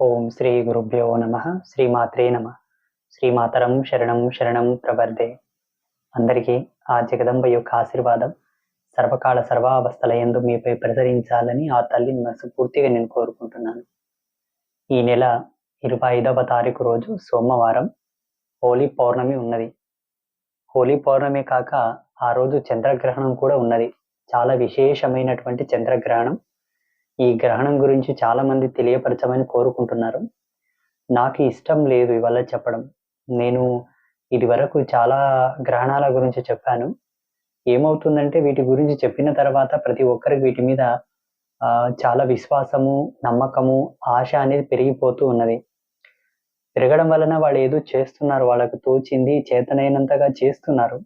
ఓం శ్రీ గురుభ్యో నమ శ్రీమాత్రే నమ. శ్రీమాతరం శరణం శరణం ప్రవర్దే. అందరికీ ఆ జగదంబ యొక్క ఆశీర్వాదం సర్వకాల సర్వావస్థల ఎందు మీపై ప్రసరించాలని ఆ తల్లిని మనస్ఫూర్తిగా నేను కోరుకుంటున్నాను. ఈ నెల ఇరవై ఐదవ తారీఖు రోజు సోమవారం హోలీ పౌర్ణమి ఉన్నది. హోలీ పౌర్ణమి కాక ఆ రోజు చంద్రగ్రహణం కూడా ఉన్నది. చాలా విశేషమైనటువంటి చంద్రగ్రహణం. ఈ గ్రహణం గురించి చాలామంది తెలియపరచమని కోరుకుంటున్నారు. నాకు ఇష్టం లేదు ఇవాళ చెప్పడం. నేను ఇది వరకు చాలా గ్రహణాల గురించి చెప్పాను. ఏమవుతుందంటే వీటి గురించి చెప్పిన తర్వాత ప్రతి ఒక్కరికి వీటి మీద చాలా విశ్వాసము నమ్మకము ఆశ అనేది పెరిగిపోతూ ఉన్నది. పెరగడం వలన వాళ్ళు ఏదో చేస్తున్నారు వాళ్ళకు తోచింది చేతనైనంతగా చేస్తున్నారు.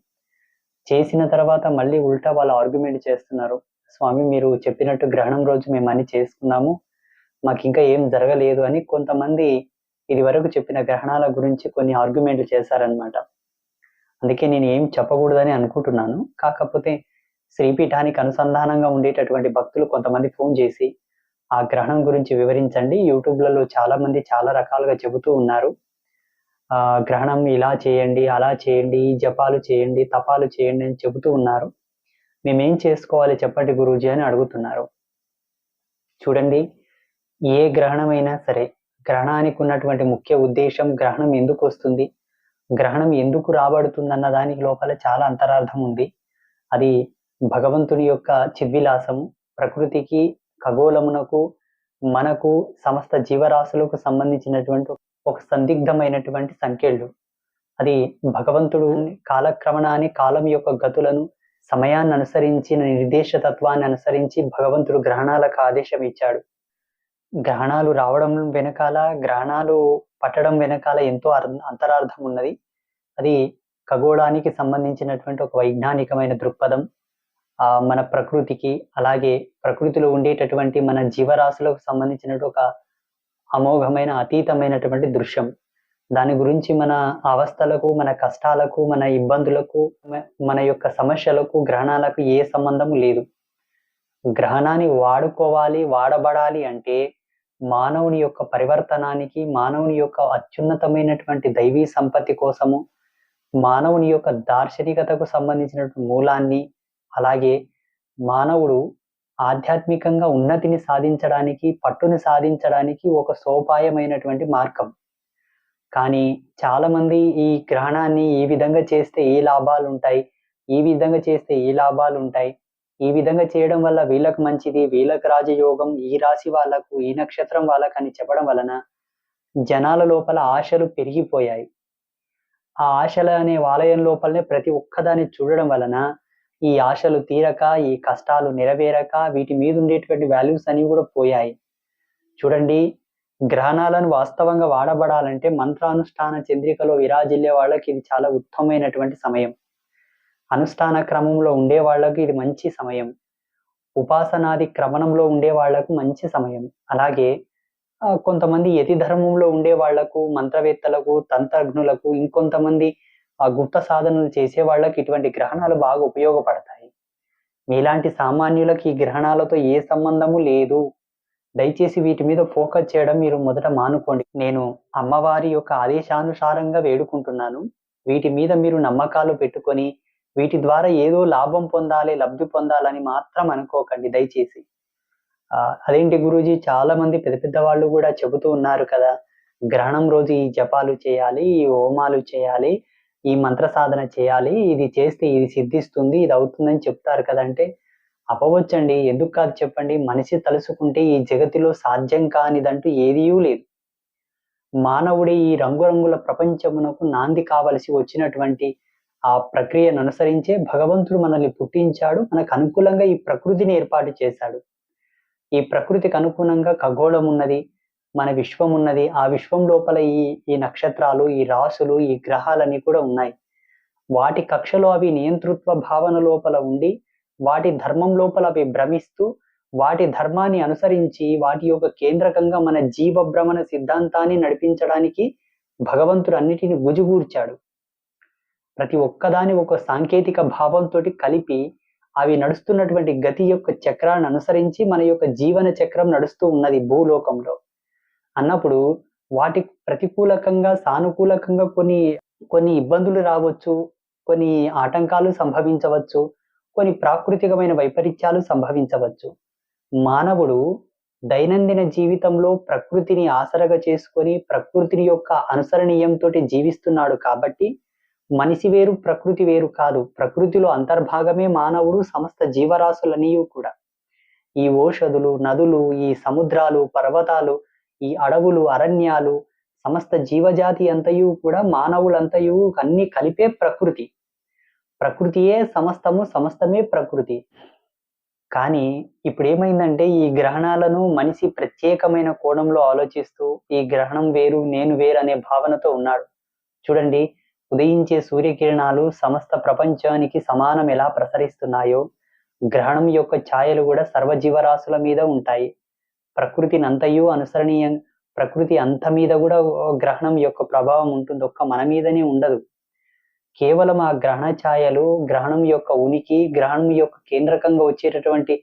చేసిన తర్వాత మళ్ళీ ఉల్టా వాళ్ళు ఆర్గ్యుమెంట్ చేస్తున్నారు. స్వామి మీరు చెప్పినట్టు గ్రహణం రోజు మేము అన్ని చేసుకున్నాము. మాకు ఇంకా ఏం జరగలేదు అని కొంతమంది ఇది వరకు చెప్పిన గ్రహణాల గురించి కొన్ని ఆర్గ్యుమెంట్లు చేశారనమాట అందుకే నేను ఏం చెప్పకూడదని అనుకుంటున్నాను. కాకపోతే శ్రీపీఠానికి అనుసంధానంగా ఉండేటటువంటి భక్తులు కొంతమంది ఫోన్ చేసి ఆ గ్రహణం గురించి వివరించండి. యూట్యూబ్లలో చాలా మంది చాలా రకాలుగా చెబుతూ ఉన్నారు. గ్రహణం ఇలా చేయండి అలా చేయండి జపాలు చేయండి తపాలు చేయండి అని చెబుతూ ఉన్నారు. మేమేం చేసుకోవాలి చెప్పండి గురూజీ అని అడుగుతున్నారు. చూడండి ఏ గ్రహణమైనా సరే గ్రహణానికి ఉన్నటువంటి ముఖ్య ఉద్దేశం గ్రహణం ఎందుకు వస్తుంది? గ్రహణం ఎందుకు రాబడుతుందన్న దానికి లోపల చాలా అంతరార్థం ఉంది. అది భగవంతుని యొక్క చిద్విలాసము ప్రకృతికి ఖగోళమునకు మనకు సమస్త జీవరాశులకు సంబంధించినటువంటి ఒక సందిగ్ధమైనటువంటి సంఖ్యలు. అది భగవంతుడు కాలక్రమణాన్ని కాలం యొక్క గతులను సమయాన్ని అనుసరించి నిర్దేశ తత్వాన్ని అనుసరించి భగవంతుడు గ్రహణాలకు ఆదేశం ఇచ్చాడు గ్రహణాలు రావడం వెనకాల గ్రహణాలు పట్టడం వెనకాల ఎంతో అంతరార్థం ఉన్నది. అది ఖగోళానికి సంబంధించినటువంటి ఒక వైజ్ఞానికమైన దృక్పథం. ఆ మన ప్రకృతికి అలాగే ప్రకృతిలో ఉండేటటువంటి మన జీవరాశులకు సంబంధించినటువంటి ఒక అమోఘమైన అతీతమైనటువంటి దృశ్యం. దాని గురించి మన అవస్థలకు మన కష్టాలకు మన ఇబ్బందులకు మన యొక్క సమస్యలకు గ్రహణాలకు ఏ సంబంధం లేదు. గ్రహణాన్ని వాడుకోవాలి వాడబడాలి అంటే మానవుని యొక్క పరివర్తనానికి మానవుని యొక్క అత్యున్నతమైనటువంటి దైవీ సంపత్తి కోసము మానవుని యొక్క దార్శనికతకు సంబంధించినటువంటి మూలాన్ని అలాగే మానవుడు ఆధ్యాత్మికంగా ఉన్నతిని సాధించడానికి పట్టుని సాధించడానికి ఒక సోపాయమైనటువంటి మార్గం. కానీ చాలామంది ఈ గ్రహణాన్ని ఈ విధంగా చేస్తే ఈ లాభాలు ఉంటాయి? ఈ విధంగా చేస్తే ఈ లాభాలు ఉంటాయి? ఈ విధంగా చేయడం వల్ల వీళ్ళకు మంచిది వీళ్ళకు రాజయోగం ఈ రాశి వాళ్ళకు ఈ నక్షత్రం వాళ్ళకు అని చెప్పడం వలన జనాల లోపల ఆశలు పెరిగిపోయాయి. ఆ ఆశలు అనే ఆలయం లోపలనే ప్రతి ఒక్కదాన్ని చూడడం వలన ఈ ఆశలు తీరక ఈ కష్టాలు నెరవేరక వీటి మీద ఉండేటువంటి వాల్యూస్ అన్ని కూడా పోయాయి. చూడండి గ్రహణాలను వాస్తవంగా వాడబడాలంటే మంత్రానుష్ఠాన చంద్రికలో విరాజిల్లే వాళ్ళకి ఇది చాలా ఉత్తమమైనటువంటి సమయం. అనుష్ఠాన క్రమంలో ఉండే వాళ్ళకి ఇది మంచి సమయం. ఉపాసనాది క్రమణంలో ఉండే వాళ్ళకు మంచి సమయం. అలాగే కొంతమంది యతి ధర్మంలో ఉండే వాళ్ళకు మంత్రవేత్తలకు తంత్రజ్ఞులకు ఇంకొంతమంది ఆ గుప్త సాధనలు చేసే వాళ్ళకి ఇటువంటి గ్రహణాలు బాగా ఉపయోగపడతాయి. మీలాంటి సామాన్యులకి ఈ గ్రహణాలతో ఏ సంబంధము లేదు. దయచేసి వీటి మీద ఫోకస్ చేయడం మీరు మొదట మానుకోండి. నేను అమ్మవారి యొక్క ఆదేశానుసారంగా వేడుకుంటున్నాను. వీటి మీద మీరు నమ్మకాలు పెట్టుకొని వీటి ద్వారా ఏదో లాభం పొందాలి లబ్ధి పొందాలని మాత్రం అనుకోకండి దయచేసి. అదేంటి గురూజీ? చాలా మంది పెద్ద పెద్ద వాళ్ళు కూడా చెబుతూ ఉన్నారు కదా గ్రహణం రోజు ఈ జపాలు చేయాలి ఈ హోమాలు చేయాలి ఈ మంత్ర సాధన చేయాలి ఇది చేస్తే ఇది సిద్ధిస్తుంది ఇది అవుతుందని చెప్తారు కదంటే అవ్వవచ్చండి. ఎందుకు కాదు చెప్పండి. మనిషి తలుసుకుంటే ఈ జగతిలో సాధ్యం కానిదంటూ ఏదియూ లేదు. మానవుడి ఈ రంగురంగుల ప్రపంచమునకు నాంది కావలసి వచ్చినటువంటి ఆ ప్రక్రియను అనుసరించే భగవంతుడు మనల్ని పుట్టించాడు. మనకు అనుకూలంగా ఈ ప్రకృతిని ఏర్పాటు చేశాడు. ఈ ప్రకృతికి అనుగుణంగా ఖగోళం ఉన్నది. మన విశ్వం ఉన్నది. ఆ విశ్వం లోపల ఈ ఈ నక్షత్రాలు ఈ రాసులు ఈ గ్రహాలన్నీ కూడా ఉన్నాయి. వాటి కక్షలో అవి నియంతృత్వ భావన లోపల ఉండి వాటి ధర్మం లోపల అవి భ్రమిస్తూ వాటి ధర్మాన్ని అనుసరించి వాటి యొక్క కేంద్రకంగా మన జీవ భ్రమణ సిద్ధాంతాన్ని నడిపించడానికి భగవంతుడు అన్నిటిని గుజుగూర్చాడు ప్రతి ఒక్కదాని ఒక సాంకేతిక భావంతో కలిపి అవి నడుస్తున్నటువంటి గతి యొక్క చక్రాన్ని అనుసరించి మన యొక్క జీవన చక్రం నడుస్తూ ఉన్నది భూలోకంలో. అన్నప్పుడు వాటి ప్రతికూలకంగా సానుకూలకంగా కొన్ని కొన్ని ఇబ్బందులు రావచ్చు కొన్ని ఆటంకాలు సంభవించవచ్చు కొన్ని ప్రాకృతికమైన వైపరీత్యాలు సంభవించవచ్చు. మానవుడు దైనందిన జీవితంలో ప్రకృతిని ఆసరగా చేసుకొని ప్రకృతిని యొక్క అనుసరణీయంతో జీవిస్తున్నాడు కాబట్టి మనిషి వేరు ప్రకృతి వేరు కాదు. ప్రకృతిలో అంతర్భాగమే మానవుడు సమస్త జీవరాశులనియు కూడా. ఈ ఓషధులు నదులు ఈ సముద్రాలు పర్వతాలు ఈ అడవులు అరణ్యాలు సమస్త జీవజాతి అంతయు కూడా మానవులంతయు అన్ని కలిపే ప్రకృతి. ప్రకృతియే సమస్తము సమస్తమే ప్రకృతి. కానీ ఇప్పుడు ఏమైందంటే ఈ గ్రహణాలను మనిషి ప్రత్యేకమైన కోణంలో ఆలోచిస్తూ ఈ గ్రహణం వేరు నేను వేరు అనే భావనతో ఉన్నాడు. చూడండి ఉదయించే సూర్యకిరణాలు సమస్త ప్రపంచానికి సమానం ఎలా ప్రసరిస్తున్నాయో గ్రహణం యొక్క ఛాయలు కూడా సర్వజీవరాశుల మీద ఉంటాయి. ప్రకృతిని అంతయు అనుసరణీయం ప్రకృతి అంత మీద కూడా గ్రహణం యొక్క ప్రభావం ఉంటుంది ఒక్క మన మీదనే ఉండదు. కేవలం ఆ గ్రహణ ఛాయలు గ్రహణం యొక్క ఉనికి గ్రహణం యొక్క కేంద్రకంగా వచ్చేటటువంటి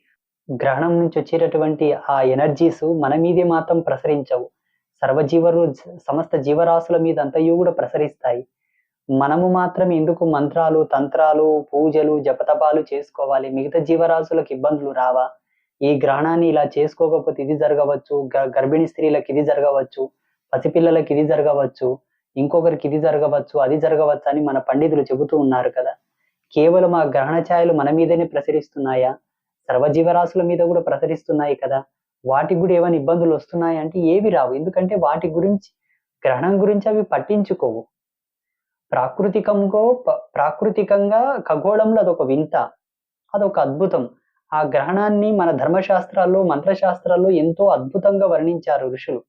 గ్రహణం నుంచి వచ్చేటటువంటి ఆ ఎనర్జీస్ మన మీదే మాత్రం ప్రసరించవు. సర్వజీవరు సమస్త జీవరాశుల మీద అంతయు కూడా ప్రసరిస్తాయి. మనము మాత్రం ఎందుకు మంత్రాలు తంత్రాలు పూజలు జపతపాలు చేసుకోవాలి? మిగతా జీవరాశులకు ఇబ్బందులు రావా? ఈ గ్రహణాన్ని ఇలా చేసుకోకపోతే ఇది జరగవచ్చు. గర్భిణీ స్త్రీలకు ఇది జరగవచ్చు. పసిపిల్లలకి ఇది జరగవచ్చు. ఇంకొకరికి ఇది జరగవచ్చు అది జరగవచ్చు అని మన పండితులు చెబుతూ ఉన్నారు కదా. కేవలం ఆ గ్రహణ ఛాయలు మన మీదనే ప్రసరిస్తున్నాయా? సర్వజీవరాశుల మీద కూడా ప్రసరిస్తున్నాయి కదా. వాటికి కూడా ఏమైనా ఇబ్బందులు వస్తున్నాయి అంటే ఏవి రావు. ఎందుకంటే వాటి గురించి గ్రహణం గురించి అవి పట్టించుకోవు. ప్రాకృతికంగా ప్రాకృతికంగా ఖగోళంలో అదొక వింత అదొక అద్భుతం. ఆ గ్రహణాన్ని మన ధర్మశాస్త్రాల్లో మంత్రశాస్త్రాల్లో ఎంతో అద్భుతంగా వర్ణించారు ఋషులు.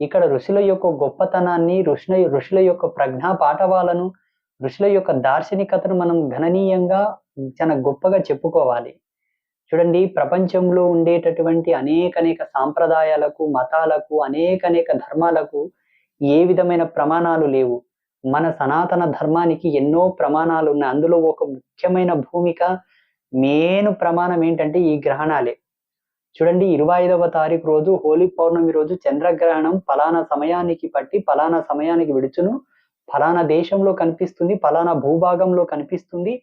ఇక్కడ ఋషుల యొక్క గొప్పతనాన్ని ఋషుల ఋషుల యొక్క ప్రజ్ఞా పాఠవాలను ఋషుల యొక్క దార్శనికతను మనం గణనీయంగా చాలా గొప్పగా చెప్పుకోవాలి. చూడండి ప్రపంచంలో ఉండేటటువంటి అనేక అనేక సాంప్రదాయాలకు మతాలకు అనేక అనేక ధర్మాలకు ఏ విధమైన ప్రమాణాలు లేవు. మన సనాతన ధర్మానికి ఎన్నో ప్రమాణాలు ఉన్నాయి. అందులో ఒక ముఖ్యమైన భూమిక మెయిన్ ప్రమాణం ఏంటంటే ఈ గ్రహణాలే. చూడండి ఇరవై ఐదవ తారీఖు రోజు హోలీ పౌర్ణమి రోజు చంద్రగ్రహణం ఫలానా సమయానికి పట్టి ఫలానా సమయానికి విడుచును. ఫలానా దేశంలో కనిపిస్తుంది ఫలానా భూభాగంలో కనిపిస్తుంది.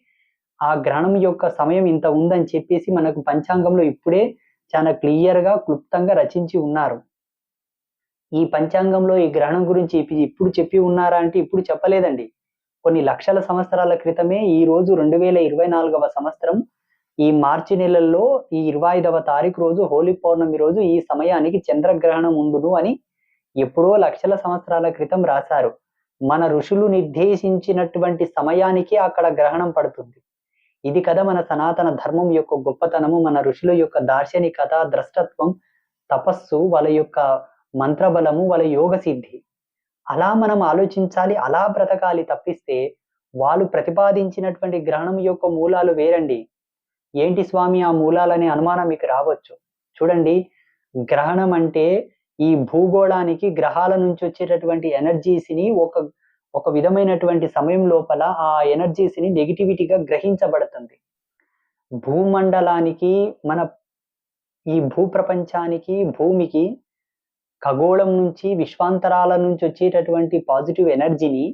ఆ గ్రహణం యొక్క సమయం ఇంత ఉందని చెప్పేసి మనకు పంచాంగంలో ఇప్పుడే చాలా క్లియర్గా క్లుప్తంగా రచించి ఉన్నారు. ఈ పంచాంగంలో ఈ గ్రహణం గురించి ఇప్పుడు చెప్పి ఉన్నారా అంటే ఇప్పుడు చెప్పలేదండి. కొన్ని లక్షల సంవత్సరాల క్రితమే ఈ రోజు రెండు వేల ఇరవై నాలుగవ సంవత్సరం ఈ మార్చి నెలల్లో ఈ ఇరవై ఐదవ తారీఖు రోజు హోలీ పౌర్ణమి రోజు ఈ సమయానికి చంద్రగ్రహణం ఉండును అని ఎప్పుడో లక్షల సంవత్సరాల క్రితం రాశారు. మన ఋషులు నిర్దేశించినటువంటి సమయానికి అక్కడ గ్రహణం పడుతుంది. ఇది కదా మన సనాతన ధర్మం యొక్క గొప్పతనము మన ఋషుల యొక్క దార్శనికత ద్రష్టత్వం తపస్సు వాళ్ళ యొక్క మంత్రబలము వాళ్ళ యోగ సిద్ధి. అలా మనం ఆలోచించాలి అలా బ్రతకాలి తప్పిస్తే వాళ్ళు ప్రతిపాదించినటువంటి గ్రహణం యొక్క మూలాలు వేరండి. ఏంటి స్వామి ఆ మూలాలనే అనుమానం మీకు రావచ్చు? చూడండి గ్రహణం అంటే ఈ భూగోళానికి గ్రహాల నుంచి వచ్చేటటువంటి ఎనర్జీస్ని ఒక ఒక విధమైనటువంటి సమయం లోపల ఆ ఎనర్జీస్ని నెగిటివిటీగా గ్రహించబడుతుంది. భూమండలానికి మన ఈ భూప్రపంచానికి భూమికి ఖగోళం నుంచి విశ్వాంతరాల నుంచి వచ్చేటటువంటి పాజిటివ్ ఎనర్జీని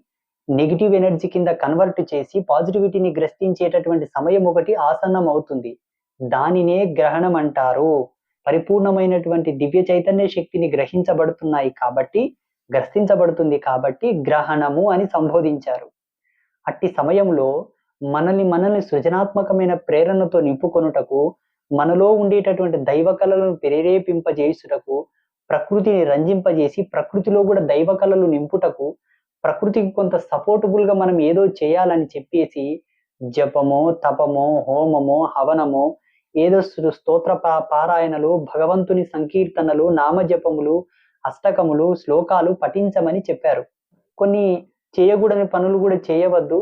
నెగిటివ్ ఎనర్జీ కింద కన్వర్ట్ చేసి పాజిటివిటీని గ్రస్తించేటటువంటి సమయం ఒకటి ఆసన్నం అవుతుంది దానినే గ్రహణం అంటారు. పరిపూర్ణమైనటువంటి దివ్య చైతన్య శక్తిని గ్రహించబడుతున్నాయి కాబట్టి గ్రస్తించబడుతుంది కాబట్టి గ్రహణము అని సంబోధించారు. అట్టి సమయంలో మనల్ని మనల్ని సృజనాత్మకమైన ప్రేరణతో నింపుకొనుటకు మనలో ఉండేటటువంటి దైవ కళలను ప్రేరేపింపజేసుటకు ప్రకృతిని రంజింపజేసి ప్రకృతిలో కూడా దైవ కళలు నింపుటకు ప్రకృతికి కొంత సపోర్టబుల్గా మనం ఏదో చేయాలని చెప్పేసి జపమో తపమో హోమమో హవనమో ఏదో స్తోత్ర పారాయణలు భగవంతుని సంకీర్తనలు నామజపములు అష్టకములు శ్లోకాలు పఠించమని చెప్పారు. కొన్ని చేయకూడని పనులు కూడా చేయవద్దు.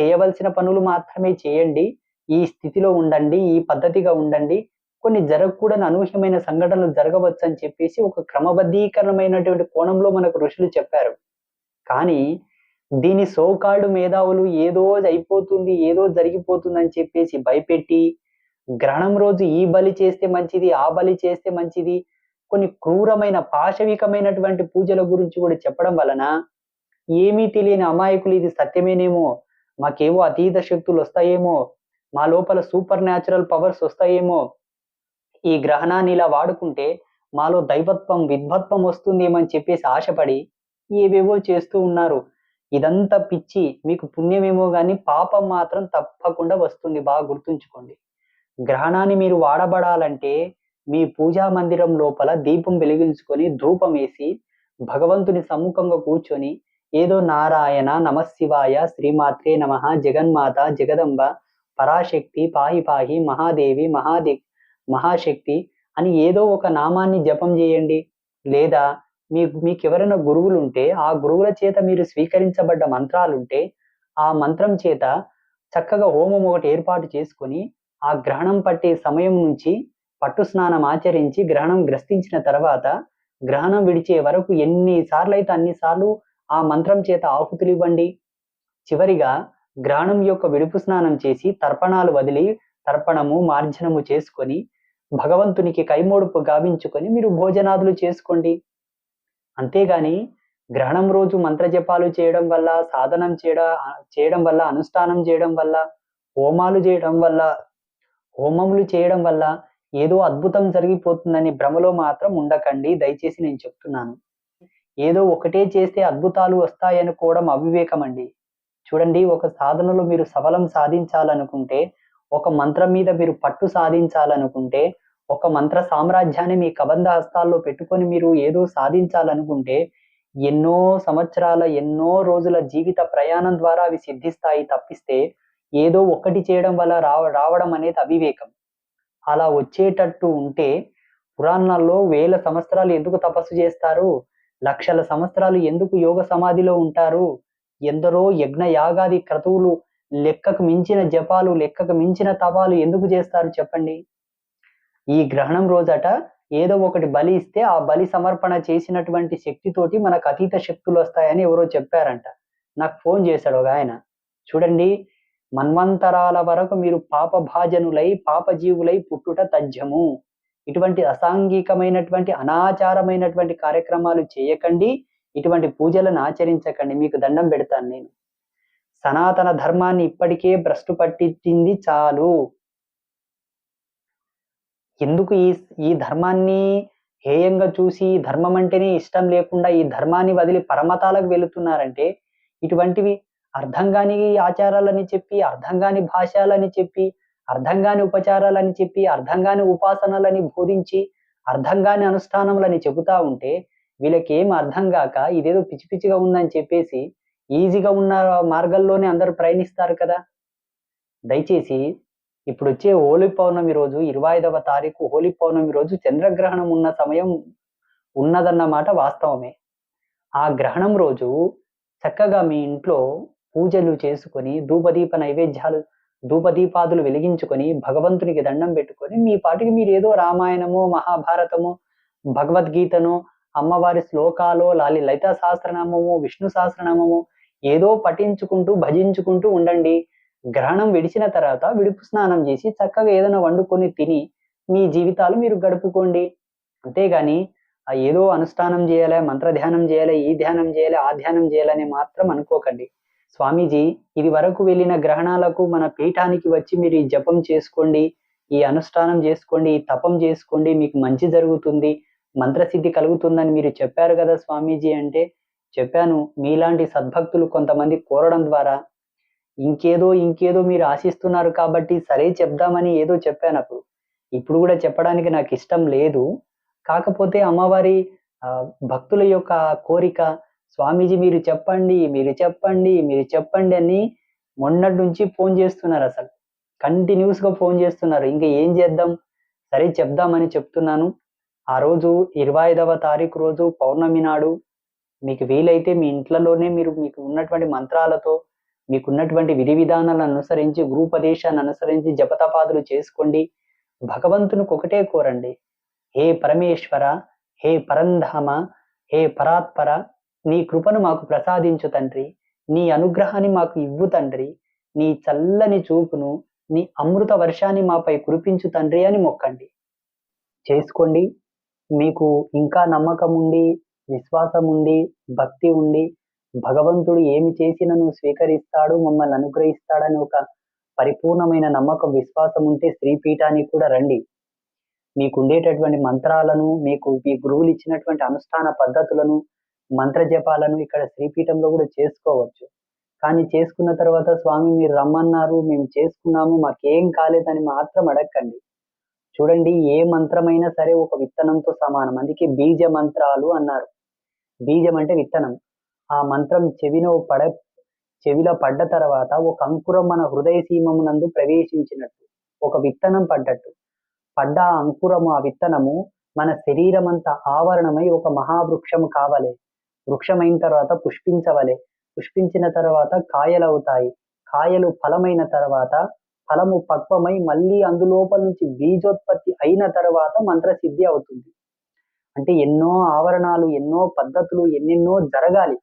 చేయవలసిన పనులు మాత్రమే చేయండి. ఈ స్థితిలో ఉండండి ఈ పద్ధతిగా ఉండండి. కొన్ని జరగకూడని అనూహ్యమైన సంఘటనలు జరగవచ్చు అని చెప్పేసి ఒక క్రమబద్ధీకరణమైనటువంటి కోణంలో మనకు ఋషులు చెప్పారు. కానీ దీని సోకాళ్ళు మేధావులు ఏదో అయిపోతుంది ఏదో జరిగిపోతుంది అని చెప్పేసి భయపెట్టి గ్రహణం రోజు ఈ బలి చేస్తే మంచిది ఆ బలి చేస్తే మంచిది కొన్ని క్రూరమైన పాశవికమైనటువంటి పూజల గురించి కూడా చెప్పడం వలన ఏమీ తెలియని అమాయకులు ఇది సత్యమేనేమో మాకేవో అతీత శక్తులు వస్తాయేమో మా లోపల సూపర్ న్యాచురల్ పవర్స్ వస్తాయేమో ఈ గ్రహణాన్ని ఇలా వాడుకుంటే మాలో దైవత్వం విద్వత్వం వస్తుందేమని చెప్పేసి ఆశపడి ఏవేవో చేస్తూ ఉన్నారు. ఇదంతా పిచ్చి మీకు పుణ్యమేమో కానీ పాపం మాత్రం తప్పకుండా వస్తుంది. బాగా గుర్తుంచుకోండి. గ్రహణాన్ని మీరు వాడబడాలంటే మీ పూజా మందిరం లోపల దీపం వెలిగించుకొని ధూపం వేసి భగవంతుని సమ్ముఖంగా కూర్చొని ఏదో నారాయణ నమశివాయ శ్రీమాత్రే నమ జగన్మాత జగదంబ పరాశక్తి పాహి పాహి మహాదేవి మహాదే మహాశక్తి అని ఏదో ఒక నామాన్ని జపం చేయండి. లేదా మీకు మీకు ఎవరైనా గురువులు ఉంటే ఆ గురువుల చేత మీరు స్వీకరించబడ్డ మంత్రాలు ఉంటే ఆ మంత్రం చేత చక్కగా హోమం ఒకటి ఏర్పాటు చేసుకొని ఆ గ్రహణం పట్టే సమయం నుంచి పట్టు స్నానం ఆచరించి గ్రహణం గ్రస్తించిన తర్వాత గ్రహణం విడిచే వరకు ఎన్నిసార్లు అయితే అన్ని సార్లు ఆ మంత్రం చేత ఆహుతులు ఇవ్వండి చివరిగా గ్రహణం యొక్క విడుపు స్నానం చేసి తర్పణాలు వదిలి తర్పణము మార్జనము చేసుకొని భగవంతునికి కైమోడుపు గావించుకొని మీరు భోజనాదులు చేసుకోండి. అంతేగాని గ్రహణం రోజు మంత్ర జపాలు చేయడం వల్ల సాధనం చేయడం చేయడం వల్ల అనుష్ఠానం చేయడం వల్ల హోమాలు చేయడం వల్ల హోమములు చేయడం వల్ల ఏదో అద్భుతం జరిగిపోతుందని భ్రమలో మాత్రం ఉండకండి. దయచేసి నేను చెప్తున్నాను. ఏదో ఒకటే చేస్తే అద్భుతాలు వస్తాయనుకోవడం అవివేకం అండి చూడండి ఒక సాధనలో మీరు సఫలం సాధించాలనుకుంటే ఒక మంత్రం మీద మీరు పట్టు సాధించాలనుకుంటే ఒక మంత్ర సామ్రాజ్యాన్ని మీ కబంధ హస్తాల్లో పెట్టుకొని మీరు ఏదో సాధించాలనుకుంటే ఎన్నో సంవత్సరాల ఎన్నో రోజుల జీవిత ప్రయాణం ద్వారా అవి సిద్ధిస్తాయి తప్పిస్తే ఏదో ఒకటి చేయడం వల్ల రావ రావడం అనేది అవివేకం. అలా వచ్చేటట్టు ఉంటే పురాణాల్లో వేల సంవత్సరాలు ఎందుకు తపస్సు చేస్తారు? లక్షల సంవత్సరాలు ఎందుకు యోగ సమాధిలో ఉంటారు? ఎందరో యజ్ఞ యాగాది క్రతువులు లెక్కకు మించిన జపాలు లెక్కకు మించిన తపాలు ఎందుకు చేస్తారు చెప్పండి? ఈ గ్రహణం రోజట ఏదో ఒకటి బలి ఇస్తే ఆ బలి సమర్పణ చేసినటువంటి శక్తితోటి మనకు అతీత శక్తులు వస్తాయని ఎవరో చెప్పారంట. నాకు ఫోన్ చేశాడు ఒక ఆయన. చూడండి మన్వంతరాల వరకు మీరు పాప భాజనులై పాప జీవులై పుట్టుట తథ్యము. ఇటువంటి అసాంఘికమైనటువంటి అనాచారమైనటువంటి కార్యక్రమాలు చేయకండి ఇటువంటి పూజలను ఆచరించకండి. మీకు దండం పెడతాను నేను. సనాతన ధర్మాన్ని ఇప్పటికే భ్రష్టు పట్టించింది చాలు. ఎందుకు ఈ ఈ ధర్మాన్ని హేయంగా చూసి ధర్మం అంటేనే ఇష్టం లేకుండా ఈ ధర్మాన్ని వదిలి పరమతాలకు వెళుతున్నారంటే ఇటువంటివి అర్థం కాని ఆచారాలని చెప్పి అర్థం కాని భాషలని చెప్పి అర్థం కాని ఉపచారాలని చెప్పి అర్థం కాని ఉపాసనలని బోధించి అర్థం కాని అనుష్ఠానములని చెబుతా ఉంటే వీళ్ళకి ఏం అర్థం కాక ఇదేదో పిచ్చి పిచ్చిగా ఉందని చెప్పేసి ఈజీగా ఉన్న మార్గంలోనే అందరూ ప్రయాణిస్తారు కదా. దయచేసి ఇప్పుడు వచ్చే హోలీ పౌర్ణమి రోజు ఇరవై ఐదవ తారీఖు హోలీ పౌర్ణమి రోజు చంద్రగ్రహణం ఉన్న సమయం ఉన్నదన్నమాట వాస్తవమే. ఆ గ్రహణం రోజు చక్కగా మీ ఇంట్లో పూజలు చేసుకొని ధూపదీప నైవేద్యాలు ధూపదీపాదులు వెలిగించుకొని భగవంతునికి దండం పెట్టుకొని మీ పాటికి మీరు ఏదో రామాయణము మహాభారతము భగవద్గీతను అమ్మవారి శ్లోకాలో లాలి లలిత సహస్రనామము విష్ణు సహస్రనామము ఏదో పఠించుకుంటూ భజించుకుంటూ ఉండండి. గ్రహణం విడిచిన తర్వాత విడుపు స్నానం చేసి చక్కగా ఏదైనా వండుకొని తిని మీ జీవితాలు మీరు గడుపుకోండి. అంతేగాని ఆ ఏదో అనుష్ఠానం చేయాలి మంత్ర ధ్యానం చేయాలి ఈ ధ్యానం చేయాలి ఆ ధ్యానం చేయాలని మాత్రం అనుకోకండి. స్వామీజీ ఇది వరకు వెళ్ళిన గ్రహణాలకు మన పీఠానికి వచ్చి మీరు ఈ జపం చేసుకోండి ఈ అనుష్ఠానం చేసుకోండి ఈ తపం చేసుకోండి మీకు మంచి జరుగుతుంది మంత్రసిద్ధి కలుగుతుందని మీరు చెప్పారు కదా స్వామీజీ అంటే చెప్పాను మీలాంటి సద్భక్తులు కొంతమంది కోరడం ద్వారా ఇంకేదో ఇంకేదో మీరు ఆశిస్తున్నారు కాబట్టి సరే చెప్దామని ఏదో చెప్పాను అప్పుడు. ఇప్పుడు కూడా చెప్పడానికి నాకు ఇష్టం లేదు. కాకపోతే అమ్మవారి భక్తుల యొక్క కోరిక స్వామీజీ మీరు చెప్పండి మీరు చెప్పండి మీరు చెప్పండి అని మొన్నటి నుంచి ఫోన్ చేస్తున్నారు అసలు. కంటిన్యూస్గా ఫోన్ చేస్తున్నారు. ఇంకా ఏం చేద్దాం? సరే చెప్దామని చెప్తున్నాను. ఆ రోజు ఇరవై ఐదవ తారీఖు రోజు పౌర్ణమి నాడు మీకు వీలైతే మీ ఇంట్లోనే మీరు మీకు ఉన్నటువంటి మంత్రాలతో మీకున్నటువంటి విధి విధానాలను అనుసరించి గురుపదేశాన్ని అనుసరించి జపతపాదులు చేసుకోండి. భగవంతునికి ఒకటే కోరండి. హే పరమేశ్వర హే పరంధామ హే పరాత్పర నీ కృపను మాకు ప్రసాదించు తండ్రి. నీ అనుగ్రహాన్ని మాకు ఇవ్వు తండ్రి. నీ చల్లని చూపును నీ అమృత వర్షాన్ని మాపై కురిపించు తండ్రి అని మొక్కండి. చేసుకోండి. మీకు ఇంకా నమ్మకం ఉండి విశ్వాసం ఉండి భక్తి ఉండి భగవంతుడు ఏమి చేసినను స్వీకరిస్తాడు మమ్మల్ని అనుగ్రహిస్తాడని ఒక పరిపూర్ణమైన నమ్మకం విశ్వాసం ఉంటే శ్రీపీఠానికి కూడా రండి. మీకు ఉండేటటువంటి మంత్రాలను మీకు మీ గురువులు ఇచ్చినటువంటి అనుష్ఠాన పద్ధతులను మంత్ర జపాలను ఇక్కడ శ్రీపీఠంలో కూడా చేసుకోవచ్చు. కానీ చేసుకున్న తర్వాత స్వామి మీరు రమ్మన్నారు మేము చేసుకున్నాము మాకేం కాలేదని మాత్రం అడగండి చూడండి ఏ మంత్రమైనా సరే ఒక విత్తనంతో సమానం. అందుకే బీజ మంత్రాలు అన్నారు. బీజం అంటే విత్తనం. ఆ మంత్రం చెవిలో పడ చెవిలో పడ్డ తర్వాత ఒక అంకురం మన హృదయ సీమమునందు ప్రవేశించినట్టు ఒక విత్తనం పడ్డట్టు. పడ్డ ఆ అంకురము ఆ విత్తనము మన శరీరం అంతా ఆవరణమై ఒక మహావృక్షము కావలే. వృక్షమైన తర్వాత పుష్పించవలే. పుష్పించిన తర్వాత కాయలు అవుతాయి కాయలు ఫలమైన తర్వాత ఫలము పక్వమై మళ్ళీ అందులోపల నుంచి బీజోత్పత్తి అయిన తర్వాత మంత్రసిద్ధి అవుతుంది. అంటే ఎన్నో ఆవరణాలు ఎన్నో పద్ధతులు ఎన్నెన్నో జరగాలి.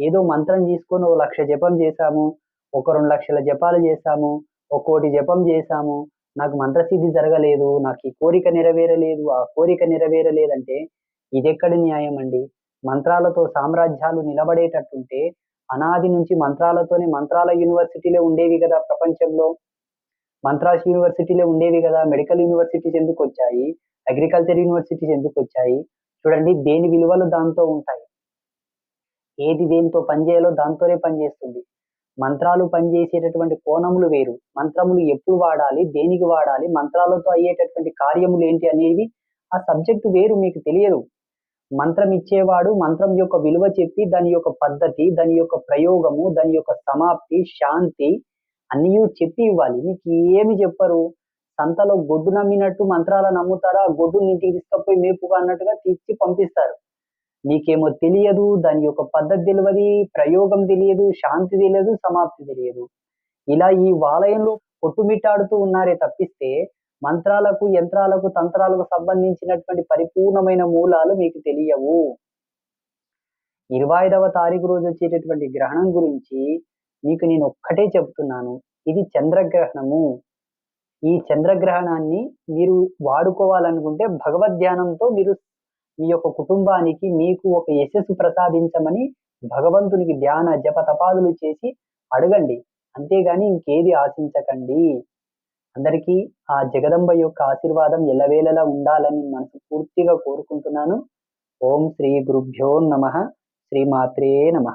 ఏదో మంత్రం తీసుకొని ఓ లక్ష జపం చేశాము ఒక రెండు లక్షల జపాలు చేశాము ఒక కోటి జపం చేశాము. నాకు మంత్రసిద్ధి జరగలేదు నాకు ఈ కోరిక నెరవేరలేదు ఆ కోరిక నెరవేరలేదంటే ఇదెక్కడి న్యాయం అండి? మంత్రాలతో సామ్రాజ్యాలు నిలబడేటట్టుంటే అనాది నుంచి మంత్రాలతోనే మంత్రాల యూనివర్సిటీలే ఉండేవి కదా ప్రపంచంలో. మంత్రాస్ యూనివర్సిటీలే ఉండేవి కదా మెడికల్ యూనివర్సిటీస్ ఎందుకు వచ్చాయి అగ్రికల్చర్ యూనివర్సిటీస్ ఎందుకు వచ్చాయి చూడండి దేని విలువలు దాంతో ఉంటాయి? ఏది దేనితో పనిచేయాలో దాంతోనే పనిచేస్తుంది. మంత్రాలు పనిచేసేటటువంటి కోణములు వేరు. మంత్రములు ఎప్పుడు వాడాలి దేనికి వాడాలి మంత్రాలతో అయ్యేటటువంటి కార్యములు ఏంటి అనేవి ఆ సబ్జెక్టు వేరు మీకు తెలియదు. మంత్రం ఇచ్చేవాడు మంత్రం యొక్క విలువ చెప్పి దాని యొక్క పద్ధతి దాని యొక్క ప్రయోగము దాని యొక్క సమాప్తి శాంతి అన్నీ చెప్పి ఇవ్వాలి. మీకు ఏమి చెప్పరు? సంతలో గొడ్డు నమ్మినట్టు మంత్రాలను నమ్ముతారా? ఆ గొడ్డుని ఇంటికి తీసుకపోయి మేపుగా అన్నట్టుగా తీసి పంపిస్తారు. మీకేమో తెలియదు దాని యొక్క పద్ధతి తెలియదు ప్రయోగం తెలియదు శాంతి తెలియదు సమాప్తి తెలియదు. ఇలా ఈ వాలయంలో కొట్టుమిట్టాడుతూ ఉన్నారే తప్పిస్తే మంత్రాలకు యంత్రాలకు తంత్రాలకు సంబంధించినటువంటి పరిపూర్ణమైన మూలాలు మీకు తెలియవు. ఇరవై ఐదవ తారీఖు రోజు వచ్చేటటువంటి గ్రహణం గురించి మీకు నేను ఒక్కటే చెప్తున్నాను. ఇది చంద్రగ్రహణము. ఈ చంద్రగ్రహణాన్ని మీరు వాడుకోవాలనుకుంటే భగవద్ ధ్యానంతో మీరు మీ యొక్క కుటుంబానికి మీకు ఒక యశస్సు ప్రసాదించమని భగవంతునికి ధ్యాన జప తపాదులు చేసి అడగండి. అంతేగాని ఇంకేది ఆశించకండి. అందరికీ ఆ జగదంబ యొక్క ఆశీర్వాదం ఎల్లవేళలా ఉండాలని మనసు పూర్తిగా కోరుకుంటున్నాను. ఓం శ్రీ గురుభ్యో నమ. శ్రీమాత్రే నమ.